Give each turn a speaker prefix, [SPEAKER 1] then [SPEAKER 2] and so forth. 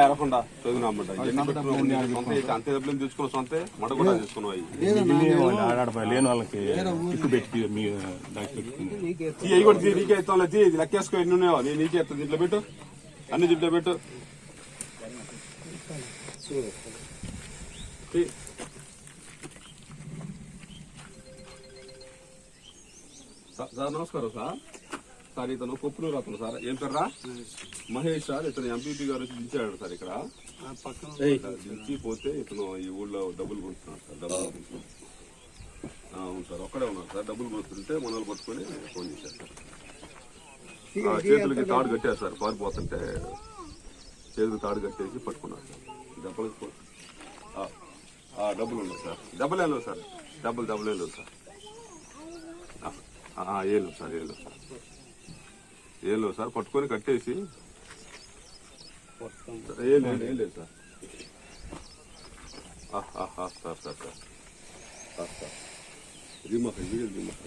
[SPEAKER 1] ఎరకుండా చదువు అంతే డబ్బులు తెచ్చుకున్న సొంతే మడ కూడా నీకే ఇస్తాంలే తీ ఇది లెక్కేసుకో ఎన్ని ఉన్నాయో నేను నీకే ఇస్తాను దీంట్లో పెట్టు అన్ని దీంట్లో పెట్టు సార్ నమస్కారం సార్. సార్ ఇతను కొప్పునూరు అతను సార్. ఏం పేర్రా మహేష్ సార్ ఇతను ఎంపీపీ గారు వచ్చి దించాడు సార్ ఇక్కడ. దించి పోతే ఇతను ఈ ఊళ్ళో డబ్బులు కొడుతున్నాడు సార్ డబ్బులు అవును సార్ ఒక్కడే ఉన్నారు సార్. డబ్బులు కొడుతుంటే మనల్ని పట్టుకొని ఫోన్ చేశారు సార్. ఆ, చేతులకి తాడు కట్టారు సార్ పారిపోతుంటే చేతులకు తాడు కట్టేసి పట్టుకున్నారు సార్. డబ్బులు కొ- ఆ, ఆ, డబ్బులు ఉన్నాయి సార్. డబ్బులు ఏం సార్. డబ్బులు డబ్బులు ఏం సార్. ఆ, ఆ, ఏం లేవు సార్ ఏం లేవు సార్. ఏం లేవు సార్ పట్టుకొని కట్టేసి. ఏం లేదు ఏం లేదు sir. Sir sir sir. Sir sir. Video remote